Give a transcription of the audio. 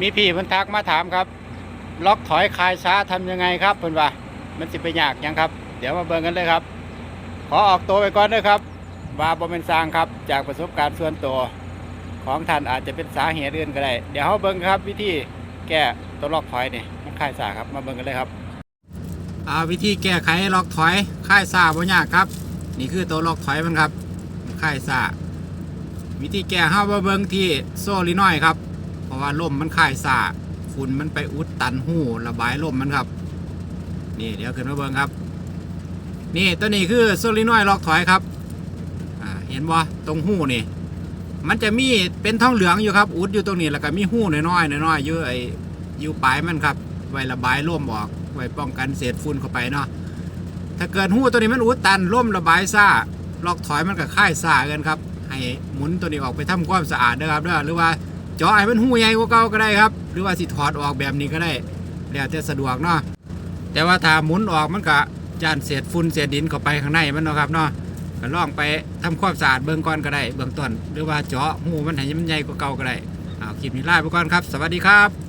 มีพี่เพิ่นทักมาถามครับ ล็อกถอยคายช้าทำยังไงครับเพิ่นว่า มันสิไปยากยังครับ เดี๋ยวมาเบิ่งกันเลยครับ ขอออกตัวไปก่อนด้วยครับว่าบ่เป็นสร้างครับ จากประสบการณ์ส่วนตัวของท่านอาจจะเป็นสาเหตุอื่นก็ได้ เดี๋ยวเราเบิ่งครับ วิธีแก้ตัวล็อกถอยนี่มันคายสาครับมาเบิ่งกันเลยครับอาวิธีแก้ไขล็อกถอยคายสาบ่ยากครับ นี่คือตัวล็อกถอยมันครับคายสาวิธีแก้เฮามาเบิ่งที่โซ่ลิน้อยครับ ราะว่าลมมันคายสาฝุ่นมันไปอุดตันหูระบายลมมันครับ นี่เดี๋ยวขึ้นมาเบิ่งครับ นี่ตัวนี้คือโซลินอยล็อกถอยครับเห็นบ่ตรงหูนี่ มันจะมีเป็นท้องเหลืองอยู่ครับ อุดอยู่ตรงนี้แล้วก็มีหูน้อยๆน้อยๆอยู่ไออยู่ปลายมันครับไว้ระบายลมออกไว้ป้องกันเศษฝุ่นเข้าไปเนาะถ้าเกิดหูตัวนี้มันอุดตันลมระบายซ่าล็อกถอยมันก็ค่ายซ่ากันครับให้หมุนตัวนี้ออกไปทำความสะอาดนะครับเด้อหรือว่า จาะให้มันหูใหญ่กว่าเก่าก็ได้ครับ หรือว่าสิถอดออกแบบนี้ก็ได้ แล้วแต่สะดวกเนาะแต่ว่าถ้าหมุนออกมันก็จานเศษฝุ่นเศษดินเข้าไปข้างในมันเนาะครับเนาะก็ลองไปทำความสะอาดเบื้องก่อนก็ได้เบื้องต้นหรือว่าเจาะหูมันให้มันใหญ่กว่าเก่าก็ได้เอาคลิปนี้ลาไปก่อนครับ สวัสดีครับ